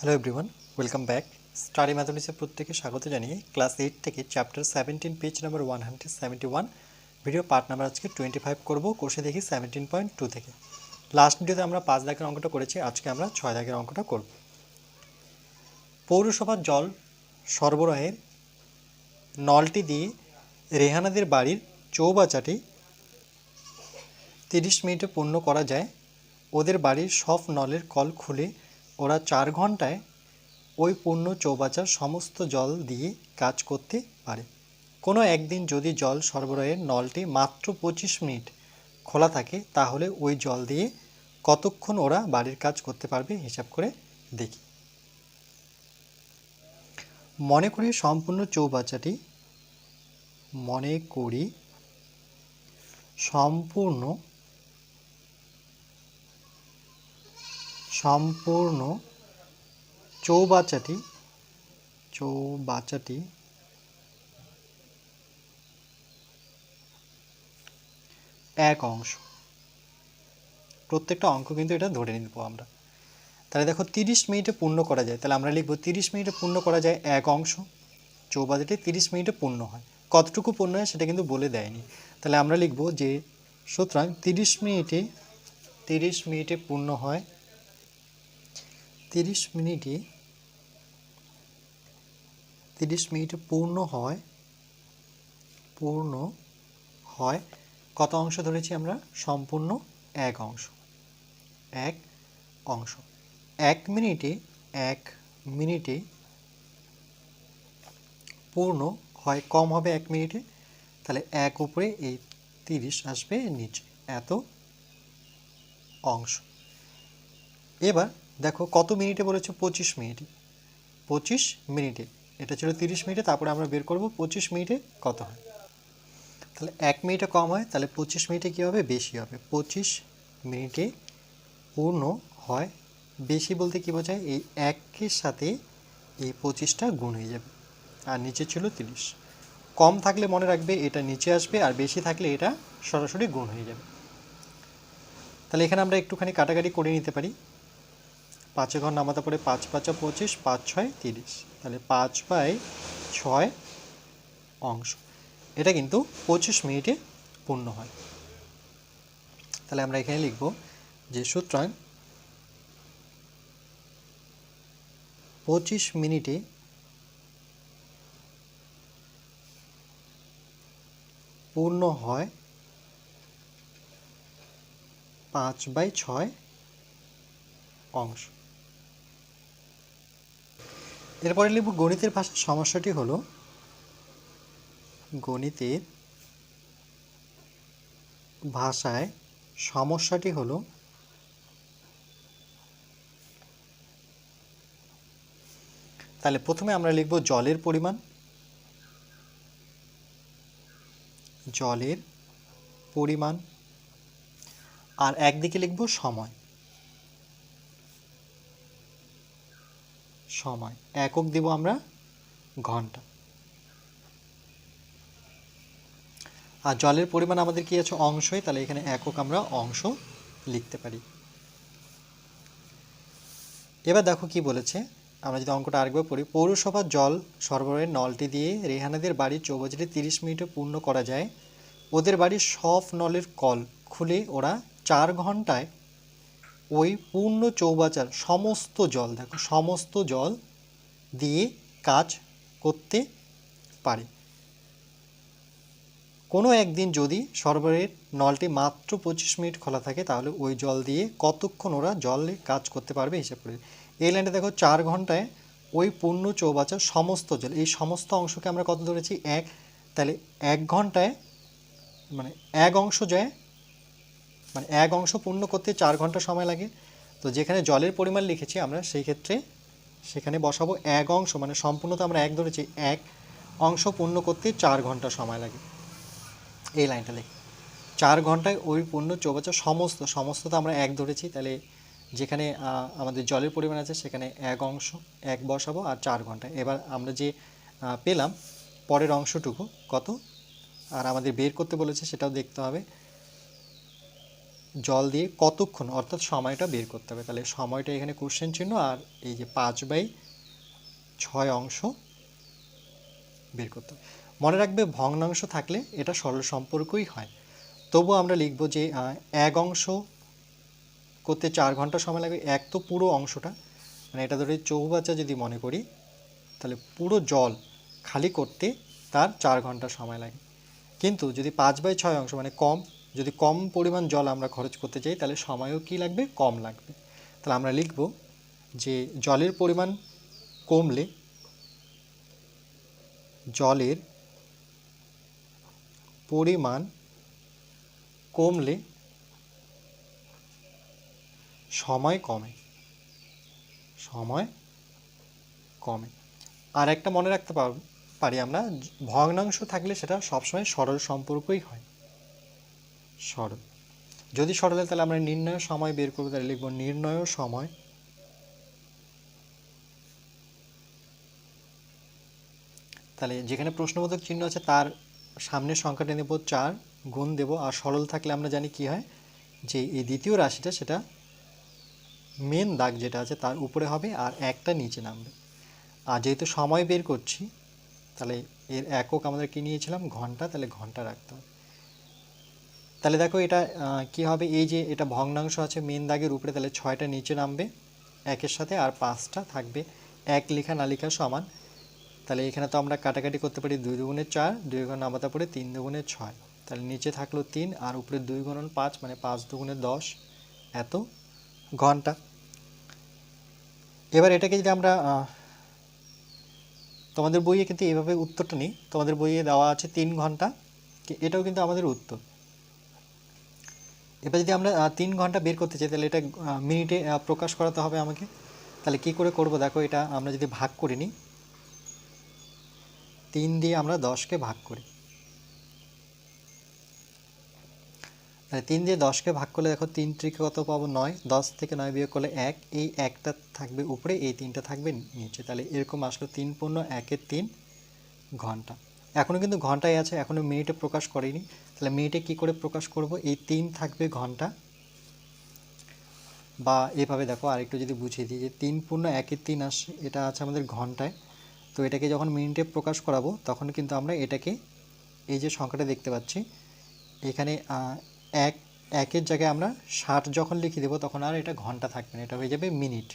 Hello everyone welcome back study ম্যাথমেটিক্সের প্রত্যেকে স্বাগত জানিয়ে ক্লাস এইট থেকে chapter seventeen page number one hundred seventy one video part number আজকে twenty five করব। কোর্সে দেখি সেভেন্টিন পয়েন্ট টু থেকে। লাস্ট ভিডিওতে আমরা পাঁচ দাগের অঙ্কটা করেছি, আজকে আমরা ছয় দাগের অঙ্কটা করব। পৌরসভার জল সরবরাহের নলটি দিয়ে রেহানাদের বাড়ির চৌবাচাটি তিরিশ মিনিটে পূর্ণ করা যায়। ওদের বাড়ির সব নলের কল খুলে ওরা চার ঘন্টায় ওই পূর্ণ চৌবাচার সমস্ত জল দিয়ে কাজ করতে পারে। কোনো একদিন যদি জল সরবরাহের নলটি মাত্র পঁচিশ মিনিট খোলা থাকে, তাহলে ওই জল দিয়ে কতক্ষণ ওরা বাড়ির কাজ করতে পারবে হিসাব করে দেখি। মনে করি সম্পূর্ণ চৌবাচাটি মনে করি সম্পূর্ণ সম্পূর্ণ চৌবাচাটি চৌবাচাটি এক অংশ। প্রত্যেকটা অঙ্ক কিন্তু এটা ধরে নিব আমরা। তাহলে দেখো তিরিশ মিনিটে পূর্ণ করা যায়। তাহলে আমরা লিখব তিরিশ মিনিটে পূর্ণ করা যায় এক অংশ, চৌবাচাটি তিরিশ মিনিটে পূর্ণ হয়। কতটুকু পূর্ণ হয় সেটা কিন্তু বলে দেয়নি। তাহলে আমরা লিখব যে, সুতরাং তিরিশ মিনিটে তিরিশ মিনিটে পূর্ণ হয় তিরিশ মিনিটে তিরিশ মিনিটে পূর্ণ হয় পূর্ণ হয়, কত অংশ ধরেছি আমরা? সম্পূর্ণ এক অংশ এক অংশ। এক মিনিটে এক মিনিটে পূর্ণ হয়, কম হবে এক মিনিটে, তাহলে এক উপরে এই তিরিশ আসবে নিচে, এত অংশ। এবার দেখো কত মিনিটে বলেছে? পঁচিশ মিনিটে। পঁচিশ মিনিটে। এটা ছিল তিরিশ মিনিটে, তারপরে আমরা বের করব, পঁচিশ মিনিটে কত হয়? তাহলে এক মিনিটে কম হয়, তাহলে পঁচিশ মিনিটে কী হবে? বেশি হবে। পঁচিশ মিনিটে পূর্ণ হয় বেশি বলতে কী বোঝায়? এই একের সাথে এই পঁচিশটা গুণ হয়ে যাবে। আর নিচে ছিল তিরিশ। কম থাকলে মনে রাখবে এটা নিচে আসবে, আর বেশি থাকলে এটা সরাসরি গুণ হয়ে যাবে। তাহলে এখানে আমরা একটুখানি কাটাকাটি করে নিতে পারি। পাঁচে ঘর নামাতে পরে পাঁচ পাঁচা পঁচিশ, পাঁচ ছয় তিরিশ। তাহলে পাঁচ বাই ছয় অংশ। এটা কিন্তু পঁচিশ মিনিটে পূর্ণ হয়। তাহলে আমরা এখানে লিখব যে সুতরাং পঁচিশ মিনিটে পূর্ণ হয় পাঁচ বাই ছয় অংশ। এরপরে লিখব গণিতের ভাষার সমস্যাটি হলো, গণিতের ভাষায় সমস্যাটি হলো, তাহলে প্রথমে আমরা লিখব জলের পরিমাণ জলের পরিমাণ, আর একদিকে লিখব সময়। সময়। একক দিব আমরা ঘণ্টা। আর জলের পরিমাণ আমাদের কি আছে অংশই? তাহলে এখানে একক আমরা অংশ লিখতে পারি। এবার দেখো কি বলেছে। আমরা যদি অঙ্কটা আরেকবার পড়ি, পৌরসভার জল সরবরাহের নলটি দিয়ে রেহানাদের বাড়ির চৌবাচাটি তিরিশ মিনিটে পূর্ণ করা যায়। ওদের বাড়ির সব নলের কল খুলে ওরা চার ঘন্টায় ওই পূর্ণ চৌবাচার, সমস্ত জল, দেখো, সমস্ত জল দিয়ে কাজ করতে পারে। কোনো একদিন যদি সরবরাহের নলটি মাত্র পঁচিশ মিনিট খোলা থাকে, তাহলে ওই জল দিয়ে কতক্ষণ ওরা জলে কাজ করতে পারবে হিসাব করে। এই লাইনটা দেখো, চার ঘন্টায় ওই পূর্ণ চৌবাচার, সমস্ত জল, এই সমস্ত অংশকে আমরা কত ধরেছি? এক, তাহলে এক ঘন্টায় মানে এক অংশ যায় মানে এক অংশ পূর্ণ করতে চার ঘণ্টা সময় লাগে। তো যেখানে জলের পরিমাণ লিখেছি আমরা, সেই ক্ষেত্রে সেখানে বসাবো এক অংশ মানে সম্পূর্ণ তো আমরা এক ধরেছি, এক অংশ পূর্ণ করতে চার ঘণ্টা সময় লাগে। এই লাইনটা লিখি। চার ঘন্টায় ওই পূর্ণ চৌবাচ্চা সমস্ত সমস্ত তো আমরা এক ধরেছি, তাহলে যেখানে আমাদের জলের পরিমাণ আছে, সেখানে এক অংশ, এক বসাবো আর চার ঘন্টায় এবার আমরা যে পেলাম, পরের অংশটুকু কত? আর আমাদের বের করতে বলেছে, সেটাও দেখতে হবে। জল দিয়ে কতক্ষণ, অর্থাৎ সময়টা বের করতে হবে। তাহলে সময়টা এখানে কোশ্চেন চিহ্ন আর এই যে পাঁচ বাই ছয় অংশ বের করতে হবে। মনে রাখবে ভগ্নাংশ থাকলে এটা সরল সম্পর্কই হয়। তবু আমরা লিখব যে এক অংশ করতে চার ঘণ্টা সময় লাগবে। এক তো পুরো অংশটা। মানে এটা ধরে চৌবাচ্চা যদি মনে করি, তাহলে পুরো জল খালি করতে তার চার ঘণ্টা সময় লাগে। কিন্তু যদি পাঁচ বাই ছয় অংশ মানে কম যদি কম পরিমাণ জল আমরা খরচ করতে চাই, তাহলে সময়ও কি লাগবে? কম লাগবে। তাহলে আমরা লিখব যে জলের পরিমাণ কমলে জলের পরিমাণ কমলে সময় কমে। সময় কমে। আর একটা মনে রাখতে পার- আমরা, ভগ্নাংশ থাকলে সেটা সবসময় সরল সম্পর্কই হয়। সরল। যদি সরল তাহলে আমরা নির্ণয় সময় বের করব, তাহলে লিখব নির্ণয় সময় তাহলে যেখানে প্রশ্নবোধক চিহ্ন আছে, তার সামনের সংখ্যাটা নেব চার গুণ দেব। আর সরল থাকলে আমরা জানি কি হয়, যে এই দ্বিতীয় রাশিটা সেটা মেন দাগ যেটা আছে, তার উপরে হবে আর একটা নিচে নামবে। আর যেহেতু সময় বের করছি, তাহলে এর একক আমাদের কি নিয়েছিলাম? ঘণ্টা, তাহলে ঘণ্টা রাখতে হবে। তাহলে দেখো এটা কি হবে? এই যে এটা ভগ্নাংশ আছে মেন দাগের উপরে, তাহলে ছয়টা নিচে নামবে, একের সাথে আর পাঁচটা থাকবে। এক লেখা না লেখা সমান। তাহলে এখানে তো আমরা কাটাকাটি করতে পারি দুই দুগুণে চার, দুই গুণ নামাতে পড়ে তিন দুগুণে ছয়। তাহলে নিচে থাকল তিন, আর উপরে দুই গুণন পাঁচ মানে পাঁচ দুগুণে দশ। এত ঘণ্টা। এবার এটাকে যদি আমরা তোমাদের বইয়ে কিন্তু এইভাবে উত্তরটা নেই। তোমাদের বইয়ে দেওয়া আছে তিন ঘণ্টা। এটাও কিন্তু আমাদের উত্তর। এবার যদি আমরা তিন ঘণ্টা বের করতে চাই, তাহলে এটা মিনিটে প্রকাশ করাতে হবে আমাকে। তাহলে কি করে করব? দেখো, এটা আমরা যদি ভাগ করে নিই, তিন দিয়ে আমরা দশকে ভাগ করি। তাহলে তিন দিয়ে দশকে ভাগ করলে দেখো, তিন ত্রিকে কত পাবো? নয়। দশ থেকে নয় বিয়োগ করলে এক। এই একটা থাকবে উপরে, এই তিনটা থাকবে নিচে। তাহলে এরকম আসলো তিন পূর্ণ একের তিন ঘণ্টা। এখনও কিন্তু ঘন্টায় আছে, এখনও মিনিটে প্রকাশ করেনি। তাহলে মিনিটে কি করে প্রকাশ করব? এই তিন থাকবে ঘণ্টা। বা এভাবে দেখো, আরেকটু যদি বুঝিয়ে দিই যে তিন পূর্ণ একের তিন আসে, এটা আছে আমাদের ঘন্টায়। তো এটাকে যখন মিনিটে প্রকাশ করাবো, তখন কিন্তু আমরা এটাকে এই যে সংখ্যাটা দেখতে পাচ্ছি, এখানে এক, একের জায়গায় আমরা ষাট যখন লিখে দেবো, তখন আর এটা ঘণ্টা থাকবে না, এটা হয়ে যাবে মিনিট।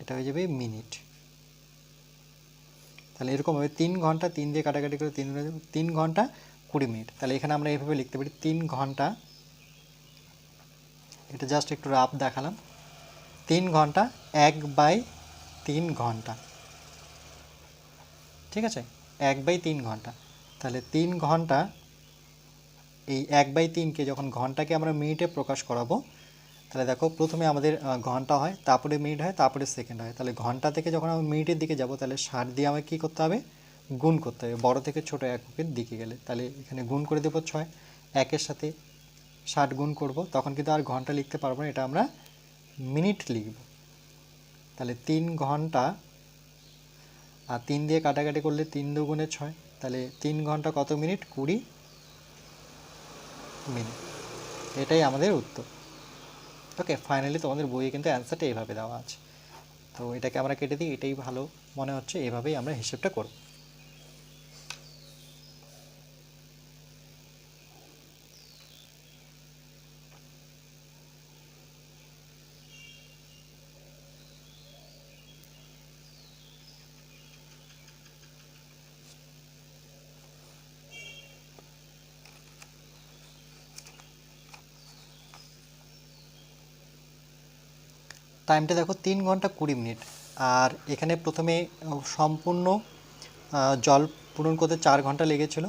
এটা হয়ে যাবে মিনিট। তাহলে এরকম হবে তিন ঘণ্টা, তিন দিয়ে কাটাকাটি করে তিন তিন ঘণ্টা কুড়ি মিনিট। তাহলে এখানে আমরা এইভাবে লিখতে পারি, তিন ঘণ্টা। এটা জাস্ট একটু রাফ দেখালাম। তিন ঘণ্টা, এক বাই তিন ঘণ্টা। ঠিক আছে? এক বাই তিন ঘণ্টা। তাহলে তিন ঘণ্টা, এই এক বাই তিনকে যখন ঘন্টাকে আমরা মিনিটে প্রকাশ করাবো তাহলে দেখো, প্রথমে আমাদের ঘণ্টা হয়, তারপরে মিনিট হয়, তারপরে সেকেন্ড হয়। তাহলে ঘণ্টা থেকে যখন আমি মিনিটের দিকে যাব, তাহলে ষাট দিয়ে আমাকে কী করতে হবে? গুণ করতে হবে। বড় থেকে ছোট এককের দিকে গেলে। তাহলে এখানে গুণ করে দেবো ছয়। একের সাথে ষাট গুণ করব। তখন কিন্তু আর ঘণ্টা লিখতে পারব না। এটা আমরা মিনিট লিখব। তাহলে তিন ঘণ্টা, আর তিন দিয়ে কাটাকাটি করলে তিন দুগুণে ছয়। তাহলে তিন ঘণ্টা কত মিনিট? কুড়ি মিনিট। এটাই আমাদের উত্তর। ওকে ফাইনালি তোমাদের বইয়ে কিন্তু অ্যান্সারটা এইভাবে দেওয়া আছে। তো এটাকে আমরা কেটে দিই, এটাই ভালো। মনে হচ্ছে এভাবেই আমরা হিসেবটা করব। টাইমটা দেখো তিন ঘণ্টা কুড়ি মিনিট। আর এখানে প্রথমে সম্পূর্ণ জল পূরণ করতে চার ঘণ্টা লেগেছিল।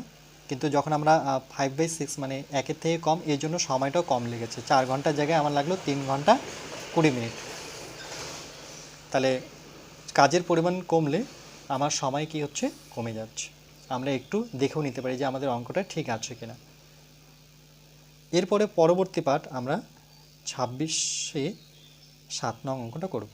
কিন্তু যখন আমরা ফাইভ বাই সিক্স মানে একের থেকে কম এই জন্য সময়টাও কম লেগেছে। চার ঘণ্টার জায়গায় আমার লাগল তিন ঘণ্টা কুড়ি মিনিট। তাহলে কাজের পরিমাণ কমলে আমার সময় কি হচ্ছে? কমে যাচ্ছে। আমরা একটু দেখেও নিতে পারি যে আমাদের অঙ্কটা ঠিক আছে কিনা। এরপরে পরবর্তী পাঠ আমরা ছাব্বিশে সাত নং অঙ্কটা করব।